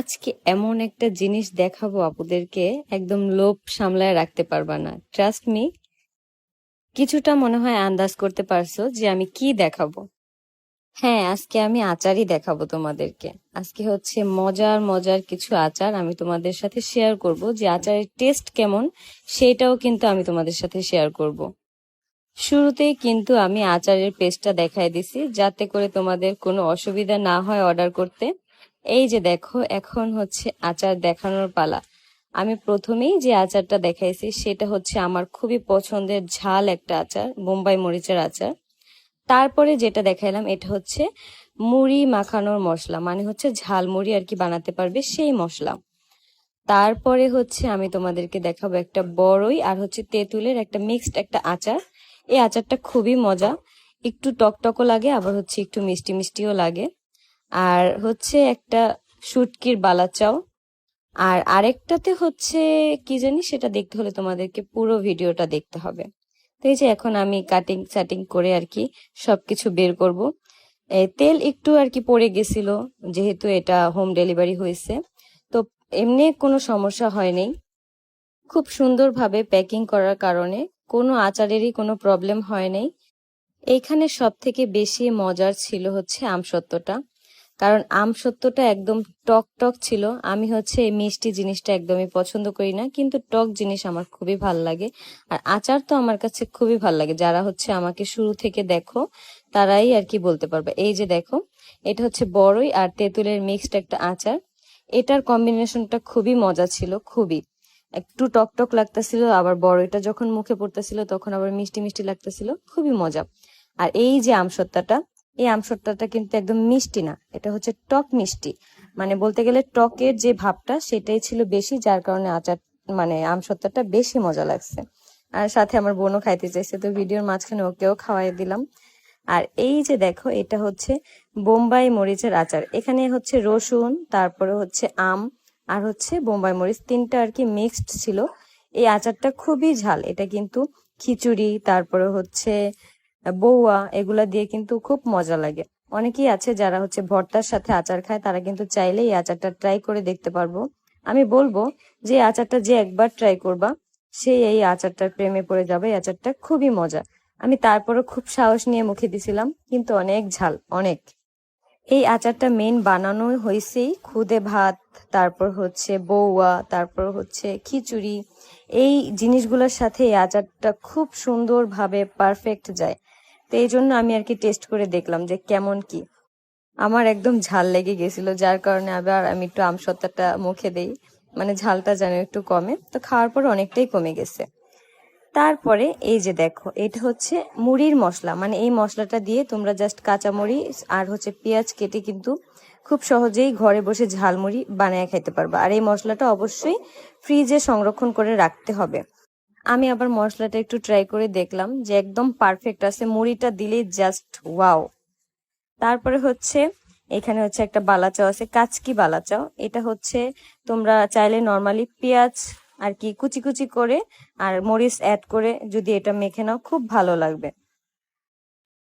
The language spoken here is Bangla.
আজকে এমন একটা জিনিস দেখাবো আপুদেরকে, একদম লোভ সামলায় রাখতে পারবা না। ট্রাস্ট মি কিছুটা মনে হয় আন্দাজ করতে পারছ যে আমি কি দেখাবো। হ্যাঁ আজকে আমি আচারই দেখাবো তোমাদেরকে। আজকে হচ্ছে মজার মজার কিছু আচার আমি তোমাদের সাথে শেয়ার করব। যে আচারের টেস্ট কেমন, সেটাও কিন্তু আমি তোমাদের সাথে শেয়ার করব। শুরুতেই কিন্তু আমি আচারের পেস্টটা দেখাই দিছি, যাতে করে তোমাদের কোনো অসুবিধা না হয় অর্ডার করতে। এই যে দেখো, এখন হচ্ছে আচার দেখানোর পালা। আমি প্রথমেই যে আচারটা দেখাইছি, সেটা হচ্ছে আমার খুবই পছন্দের ঝাল একটা আচার, বোম্বাই মরিচের আচার। তারপরে যেটা দেখাইলাম, এটা হচ্ছে মুড়ি মাখানোর মশলা মানে হচ্ছে ঝাল মুড়ি আর কি বানাতে পারবে সেই মশলা। তারপরে হচ্ছে আমি তোমাদেরকে দেখাবো একটা বড়ই আর হচ্ছে তেঁতুলের একটা মিক্সড একটা আচার। এই আচারটা খুবই মজা, একটু টকটকও লাগে, আবার হচ্ছে একটু মিষ্টি মিষ্টিও লাগে। আর হচ্ছে একটা শুটকির বালাচাও আর আরেকটাতে হচ্ছে, কি জানি সেটা দেখতে হলে তোমাদেরকে পুরো ভিডিওটা দেখতে হবে। তো এই যে এখন আমি কাটিং সাটিং করে আর কি সবকিছু বের করব। তেল একটু আর কি পড়ে গেছিল, যেহেতু এটা হোম ডেলিভারি হয়েছে। তো এমনি কোনো সমস্যা হয়নি খুব সুন্দরভাবে প্যাকিং করার কারণে কোনো আচারেরই কোনো প্রবলেম হয় নাই। এইখানে সব থেকে বেশি মজার ছিল হচ্ছে আমসত্ত্বটা। কারণ আমসত্ত্বটা একদম টক টক ছিল। আমি হচ্ছে এই মিষ্টি জিনিসটা একদমই পছন্দ করি না, কিন্তু টক জিনিস আমার খুবই ভালো লাগে। আর আচার তো আমার কাছে খুবই ভালো লাগে। যারা হচ্ছে আমাকে শুরু থেকে দেখো, তারাই আর কি বলতে পারবে। এই যে দেখো, এটা হচ্ছে বড়ই আর তেঁতুলের মিক্সড একটা আচার। এটার কম্বিনেশনটা খুবই মজা ছিল, খুবই। একটু টক টক লাগতেছিল, আবার বড়ইটা যখন মুখে পড়তেছিল, তখন আবার মিষ্টি মিষ্টি লাগতেছিল, খুবই মজা। আর এই যে আমসত্ত্বটা এই আমসত্ত্বটা কিন্তু একদম মিষ্টি না। এটা হচ্ছে টক মিষ্টি। মানে বলতে গেলে টকের যে ভাবটা, সেটাই ছিল বেশি, যার কারণে আচার মানে আমসত্ত্বটা বেশি মজা লাগছে। আর সাথে আমার বোনও খাইতে চাইছে, তো ভিডিওর মাঝখানে ওকেও খাওয়াই দিলাম। আর এই যে দেখো, এটা হচ্ছে বোম্বাই মরিচের আচার। এখানে হচ্ছে রসুন, তারপরে হচ্ছে আম, আর হচ্ছে বোম্বাই মরিচ। তিনটা আর কি মিক্সড ছিল। এই আচারটা খুবই ঝাল। এটা কিন্তু খিচুড়ি, তারপরে হচ্ছে বৌয়া এগুলা দিয়ে কিন্তু খুব মজা লাগে। অনেকেই আছে যারা হচ্ছে ভর্তার সাথে আচার খায়, তারা কিন্তু চাইলে এই আচারটা ট্রাই করে দেখতে পারব। আমি বলব যে আচারটা যে একবার ট্রাই করবা, সে এই আচারটার প্রেমে পড়ে যাবে, এই আচারটা খুবই মজা। আমি তারপরও খুব সাহস নিয়ে মুখে দিছিলাম, কিন্তু অনেক ঝাল, অনেক। এই আচারটা মেন বানানো হয়েছেই খুদে ভাত, তারপর হচ্ছে বৌয়া তারপর হচ্ছে খিচুড়ি। এই জিনিসগুলোর সাথে এই আচারটা খুব সুন্দরভাবে পারফেক্ট যায়। তো এই জন্য আমি আর কি টেস্ট করে দেখলাম যে কেমন কি। আমার একদম ঝাল লেগে গেছিল, যার কারণে আবার আমি একটু আমসত্ত্বটা মুখে দেই। মানে ঝালটা যেন একটু কমে। তো খাওয়ার পর অনেকটাই কমে গেছে। তারপরে এই যে দেখো, এটা হচ্ছে মুড়ির মশলা। মানে এই মশলাটা দিয়ে তোমরা জাস্ট কাঁচামুড়ি আর হচ্ছে পেঁয়াজ কেটে কিন্তু খুব সহজেই ঘরে বসে ঝালমুড়ি বানিয়ে খেতে পারবে। আর এই মশলাটা অবশ্যই ফ্রিজে সংরক্ষণ করে রাখতে হবে। আমি আবার মশলাটা একটু ট্রাই করে দেখলাম যে একদম পারফেক্ট আছে। মুড়িটা দিলে জাস্ট ওয়াও তারপরে হচ্ছে এখানে হচ্ছে একটা বালাচাও আছে, কাচকি বালাচাও। এটা হচ্ছে তোমরা চাইলে নর্মালি পেঁয়াজ আর কি, কুচি কুচি করে আর মরিচ অ্যাড করে যদি এটা মেখে নাও, খুব ভালো লাগবে।